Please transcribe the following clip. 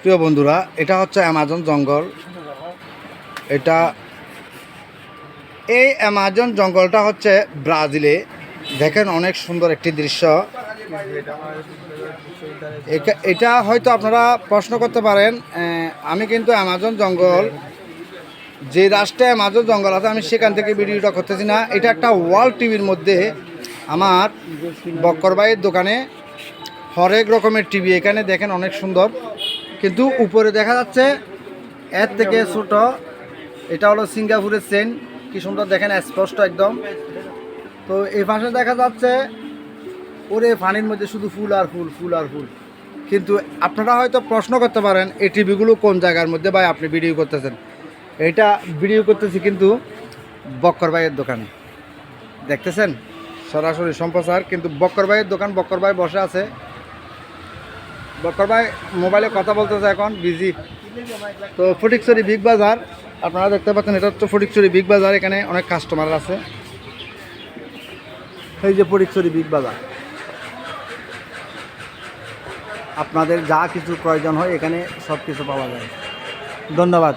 প্রিয় বন্ধুরা, এটা হচ্ছে অ্যামাজন জঙ্গল। এটা এই অ্যামাজন জঙ্গলটা হচ্ছে ব্রাজিলে। দেখেন অনেক সুন্দর একটি দৃশ্য। এটা হয়তো আপনারা প্রশ্ন করতে পারেন আমি কিন্তু অ্যামাজন জঙ্গল, যে রাষ্ট্রে অ্যামাজন জঙ্গল আছে, আমি সেখান থেকে ভিডিওটা করতেছি না। এটা একটা ওয়ার্ল্ড টিভির মধ্যে আমার বক্করবাইয়ের দোকানে হরেক রকমের টিভি এখানে দেখেন অনেক সুন্দর। কিন্তু উপরে দেখা যাচ্ছে, এর থেকে ছোট, এটা হলো সিঙ্গাপুরের সেন কি সুন্দর দেখেন, স্পষ্ট একদম। তো এই পাশে দেখা যাচ্ছে, ওরে পানির মধ্যে শুধু ফুল আর ফুল ফুল আর ফুল। কিন্তু আপনারা হয়তো প্রশ্ন করতে পারেন এই টিভিগুলো কোন জায়গার মধ্যে, ভাই আপনি ভিডিও করতেছেন? এটা ভিডিও করতেছি কিন্তু বক্কর ভাইয়ের দোকানে। দেখতেছেন? সরাসরি সম্প্রচার, কিন্তু বক্কর ভাইয়ের দোকান, বক্কর ভাই বসে আছে। বক্কর ভাই মোবাইলে কথা বলতেছে এখন বিজি তো ফটিকছড়ি বিগ বাজার, আপনারা দেখতে পাচ্ছেন, এটা হচ্ছে ফটিকছড়ি বিগ বাজার, এখানে অনেক কাস্টমার আছে। এই যে ফটিকছড়ি বিগ বাজার। আপনাদের যা কিছু প্রয়োজন হয়, এখানে সব কিছু পাওয়া যায়। ধন্যবাদ।